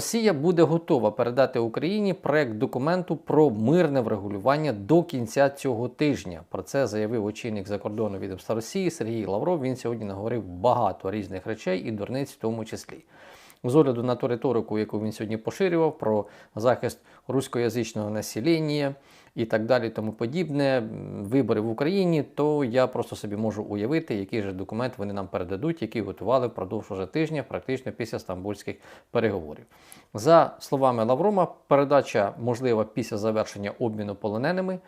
Росія буде готова передати Україні проект документу про мирне врегулювання до кінця цього тижня. Про це заявив очільник закордонного відомства Росії Сергій Лавров. Він сьогодні наговорив багато різних речей і дурниць в тому числі. З огляду на ту риторику, яку він сьогодні поширював, про захист руськоязичного населення і так далі, тому подібне, вибори в Україні, то я просто собі можу уявити, який же документ вони нам передадуть, який готували впродовж уже тижня, практично після стамбульських переговорів. За словами Лаврома, передача можлива після завершення обміну полоненими.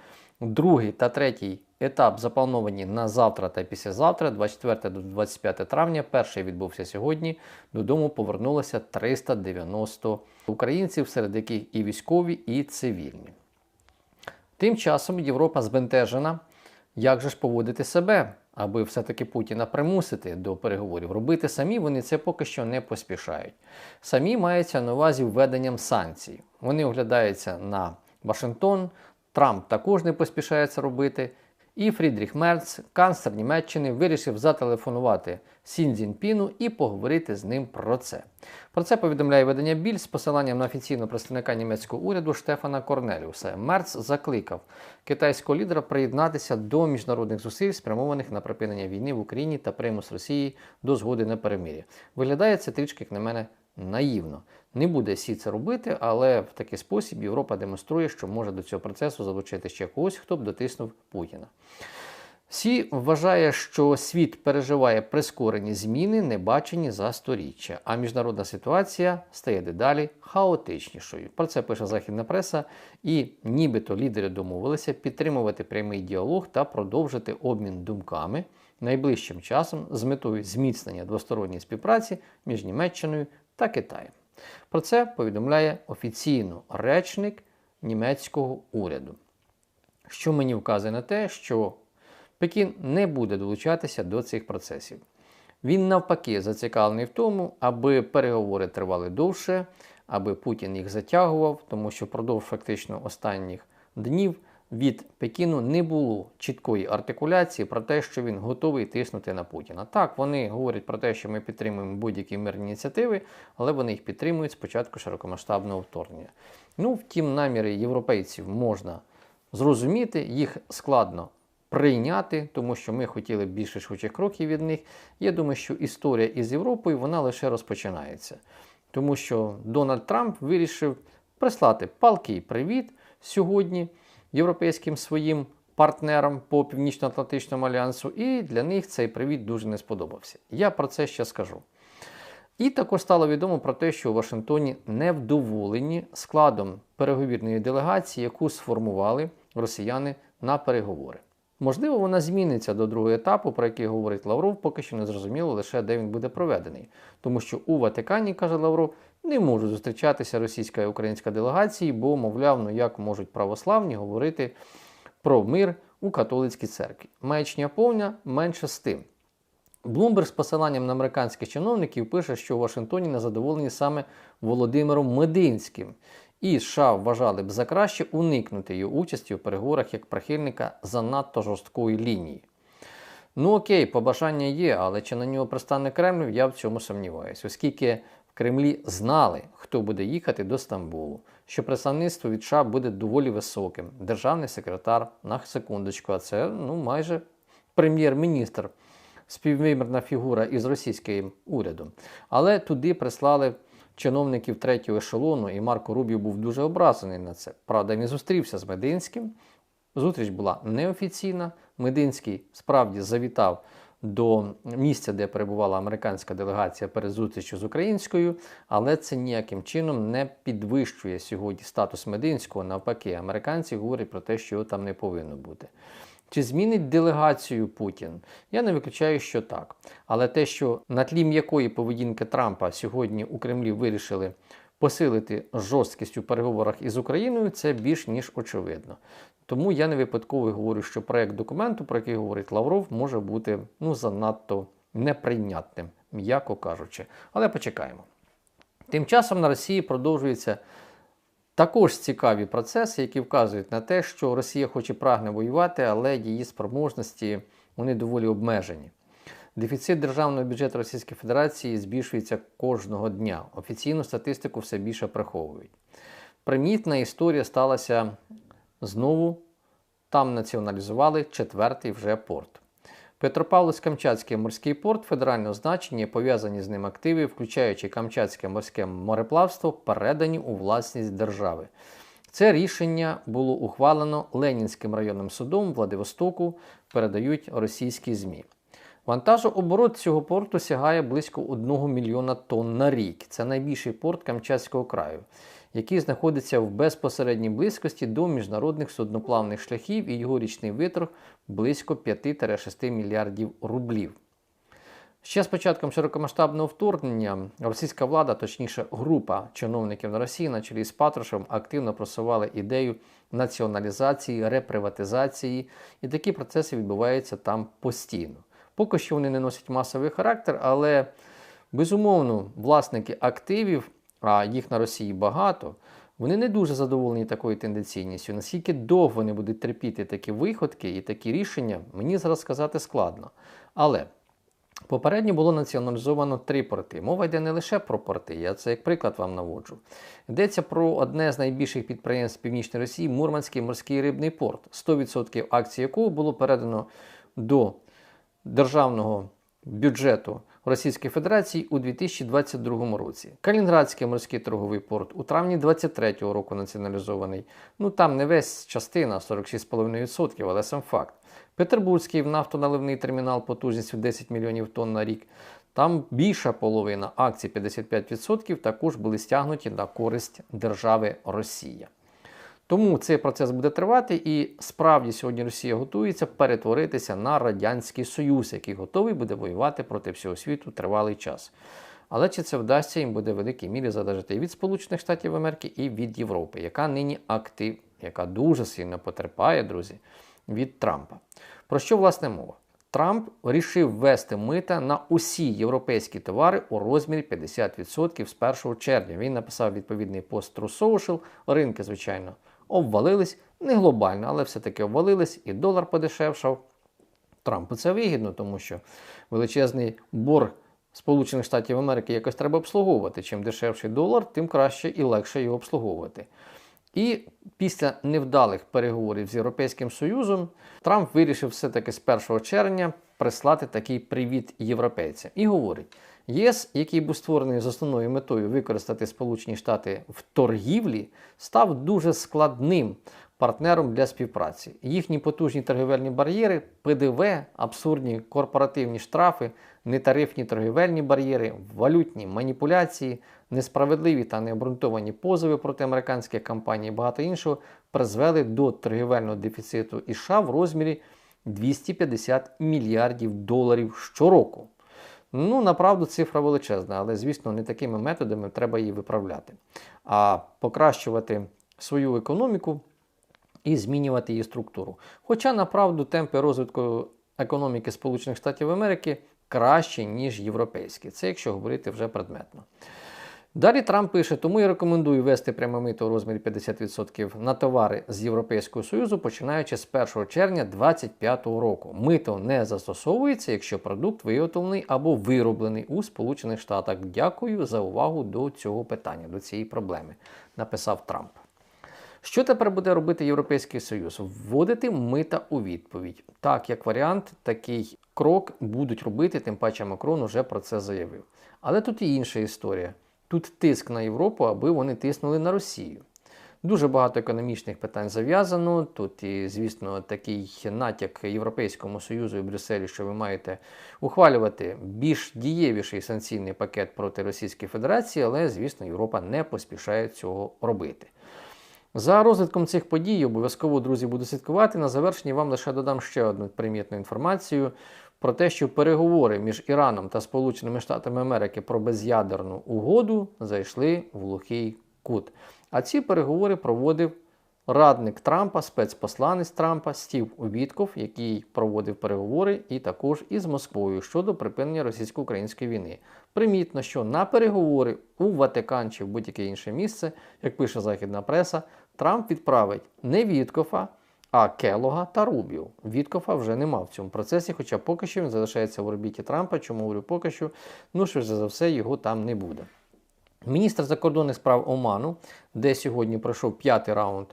Другий та третій етап заплановані на завтра та післязавтра, 24 до 25 травня. Перший відбувся сьогодні. Додому повернулося 390 українців, серед яких і військові, і цивільні. Тим часом Європа збентежена, як же ж поводити себе, аби все-таки Путіна примусити до переговорів. Робити самі вони це поки що не поспішають. Самі мається на увазі введенням санкцій. Вони оглядаються на Вашингтон, Трамп також не поспішає це робити. І Фрідріх Мерц, канцлер Німеччини, вирішив зателефонувати Сіндзінпіну і поговорити з ним про це. Про це повідомляє видання Біль з посиланням на офіційного представника німецького уряду Штефана Корнеліуса. Мерц закликав китайського лідера приєднатися до міжнародних зусиль, спрямованих на припинення війни в Україні та примус Росії до згоди на перемир'я. Виглядає це трішки, як на мене, наївно. Не буде Сі це робити, але в такий спосіб Європа демонструє, що може до цього процесу залучити ще когось, хто б дотиснув Путіна. Сі вважає, що світ переживає прискорені зміни, не бачені за сторіччя, а міжнародна ситуація стає дедалі хаотичнішою. Про це пише західна преса, і нібито лідери домовилися підтримувати прямий діалог та продовжити обмін думками найближчим часом з метою зміцнення двосторонньої співпраці між Німеччиною та Китаєм. Про це повідомляє офіційно речник німецького уряду, що мені вказує на те, що Пекін не буде долучатися до цих процесів. Він навпаки зацікавлений в тому, аби переговори тривали довше, аби Путін їх затягував, тому що впродовж фактично останніх днів від Пекіну не було чіткої артикуляції про те, що він готовий тиснути на Путіна. Так, вони говорять про те, що ми підтримуємо будь-які мирні ініціативи, але вони їх підтримують спочатку широкомасштабного вторгнення. Ну, втім, наміри європейців можна зрозуміти, їх складно прийняти, тому що ми хотіли більше швидких кроків від них. Я думаю, що історія із Європою вона лише розпочинається, тому що Дональд Трамп вирішив прислати палкий привіт сьогодні європейським своїм партнерам по Північно-Атлантичному альянсу, і для них цей привіт дуже не сподобався. Я про це ще скажу. І також стало відомо про те, що у Вашингтоні невдоволені складом переговірної делегації, яку сформували росіяни на переговори. Можливо, вона зміниться до другого етапу, про який говорить Лавров, поки що не зрозуміло лише де він буде проведений. Тому що у Ватикані, каже Лавров, не можуть зустрічатися російська і українська делегації, бо, мовляв, ну як можуть православні говорити про мир у католицькій церкві. Маячня повня менше з тим. Блумберг з посиланням на американських чиновників пише, що у Вашингтоні незадоволені саме Володимиром Мединським. І США вважали б за краще уникнути її участі у переговорах як прихильника занадто жорсткої лінії. Ну окей, побажання є, але чи на нього пристане Кремль, я в цьому сумніваюся, оскільки Кремлі знали, хто буде їхати до Стамбулу, що представництво від США буде доволі високим. Державний секретар на секундочку, а це ну майже прем'єр-міністр, співвимірна фігура із російським урядом. Але туди прислали чиновників третього ешелону, і Марко Рубів був дуже образений на це. Правда, він зустрівся з Мединським. Зустріч була неофіційна. Мединський справді завітав до місця, де перебувала американська делегація перед зустрічю з українською, але це ніяким чином не підвищує сьогодні статус Мединського. Навпаки, американці говорять про те, що його там не повинно бути. Чи змінить делегацію Путін? Я не виключаю, що так. Але те, що на тлі м'якої поведінки Трампа сьогодні у Кремлі вирішили посилити жорсткість у переговорах із Україною, це більш ніж очевидно. Тому я не випадково говорю, що проект документу, про який говорить Лавров, може бути ну, занадто неприйнятним, м'яко кажучи. Але почекаємо. Тим часом на Росії продовжується також цікаві процеси, які вказують на те, що Росія хоче прагне воювати, але її спроможності вони доволі обмежені. Дефіцит державного бюджету Російської Федерації збільшується кожного дня. Офіційну статистику все більше приховують. Примітна історія сталася знову. Там націоналізували четвертий вже порт. Петропавловськ-Камчатський морський порт федерального значення, пов'язані з ним активи, включаючи Камчатське морське мореплавство, передані у власність держави. Це рішення було ухвалено Ленінським районним судом Владивостоку, передають російські ЗМІ. Вантажооборот цього порту сягає близько 1 мільйона тонн на рік. Це найбільший порт Камчатського краю, який знаходиться в безпосередній близькості до міжнародних судноплавних шляхів і його річний виторг близько 5-6 мільярдів рублів. Ще з початком широкомасштабного вторгнення російська влада, точніше група чиновників на Росії, на чолі з Патрушем, активно просували ідею націоналізації, реприватизації, і такі процеси відбуваються там постійно. Поки що вони не носять масовий характер, але безумовно власники активів, а їх на Росії багато, вони не дуже задоволені такою тенденційністю. Наскільки довго вони будуть терпіти такі виходки і такі рішення, мені зараз сказати складно. Але Попередньо було націоналізовано три порти. Мова йде не лише про порти, я це як приклад вам наводжу. Йдеться про одне з найбільших підприємств Північної Росії Мурманський морський рибний порт, 100% акцій якого було передано до державного бюджету Російської Федерації у 2022 році. Калінградський морський торговий порт у травні 2023 року націоналізований. Ну там не весь частина 46,5%, але сам факт. Петербурзький нафтоналивний термінал потужністю 10 мільйонів тонн на рік. Там більша половина акцій 55% також були стягнуті на користь держави Росія. Тому цей процес буде тривати, і справді сьогодні Росія готується перетворитися на Радянський Союз, який готовий буде воювати проти всього світу тривалий час. Але чи це вдасться їм буде в великій мірі залежати і від Сполучених Штатів Америки, і від Європи, яка нині актив, яка дуже сильно потерпає, друзі, від Трампа. Про що власне мова? Трамп вирішив ввести мита на усі європейські товари у розмірі 50% з 1 червня. Він написав відповідний пост True Social. Ринки, звичайно, обвалились не глобально, але все-таки обвалились, і долар подешевшав. Трампу це вигідно, тому що величезний борг Сполучених Штатів Америки якось треба обслуговувати. Чим дешевший долар, тим краще і легше його обслуговувати. І після невдалих переговорів з Європейським Союзом Трамп вирішив все-таки з 1 червня прислати такий привіт європейцям. І говорить: ЄС, який був створений з основною метою використати Сполучені Штати в торгівлі, став дуже складним партнером для співпраці. Їхні потужні торгівельні бар'єри, ПДВ, абсурдні корпоративні штрафи, нетарифні торгівельні бар'єри, валютні маніпуляції, несправедливі та необґрунтовані позови проти американських компаній і багато іншого призвели до торгівельного дефіциту і США в розмірі 250 мільярдів доларів щороку. Ну, направду, цифра величезна, але, звісно, не такими методами треба її виправляти, а покращувати свою економіку і змінювати її структуру. Хоча, направду, темпи розвитку економіки Сполучених Штатів Америки кращі, ніж європейські. Це якщо говорити вже предметно. Далі Трамп пише, тому я рекомендую ввести пряме мито у розмірі 50% на товари з Європейського Союзу, починаючи з 1 червня 2025 року. Мито не застосовується, якщо продукт виготовлений або вироблений у Сполучених Штатах. Дякую за увагу до цього питання, до цієї проблеми, написав Трамп. Що тепер буде робити Європейський Союз? Вводити мита у відповідь. Так, як варіант, такий крок будуть робити, тим паче Макрон уже про це заявив. Але тут і інша історія. Тут тиск на Європу, аби вони тиснули на Росію. Дуже багато економічних питань зав'язано. Тут, і, звісно, такий натяк Європейському Союзу і Брюсселю, що ви маєте ухвалювати більш дієвіший санкційний пакет проти Російської Федерації, але, звісно, Європа не поспішає цього робити. За розвитком цих подій обов'язково, друзі, буду слідкувати. На завершенні вам лише додам ще одну примітну інформацію про те, що переговори між Іраном та Сполученими Штатами Америки про без'ядерну угоду зайшли в глухий кут. А ці переговори проводив радник Трампа, спецпосланець Трампа Стів Увітков, який проводив переговори і також із Москвою щодо припинення російсько-української війни. Примітно, що на переговори у Ватикан чи в будь-яке інше місце, як пише західна преса, Трамп відправить не Віткофа, а Келога та Рубіо. Віткофа вже нема в цьому процесі, хоча поки що він залишається в орбіті Трампа. Чому говорю поки що? Ну, швидше за все, його там не буде. Міністр закордонних справ Оману, де сьогодні пройшов п'ятий раунд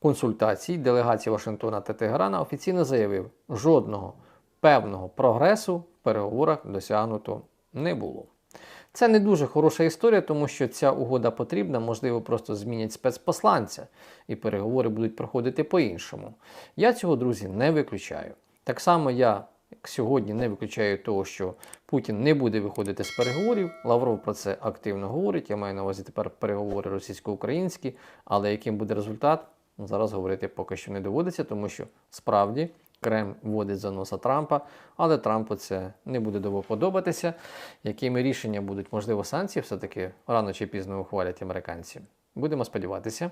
консультацій делегації Вашингтона та Тегерана, офіційно заявив, жодного певного прогресу в переговорах досягнуто не було. Це не дуже хороша історія, тому що ця угода потрібна, можливо, просто змінять спецпосланця, і переговори будуть проходити по-іншому. Я цього, друзі, не виключаю. Так само я сьогодні не виключаю того, що Путін не буде виходити з переговорів. Лавров про це активно говорить. Я маю на увазі тепер переговори російсько-українські, але яким буде результат, зараз говорити поки що не доводиться, тому що справді Кремль вводить за носа Трампа, але Трампу це не буде подобатися. Якими рішення будуть, можливо, санкції все-таки рано чи пізно ухвалять американці. Будемо сподіватися.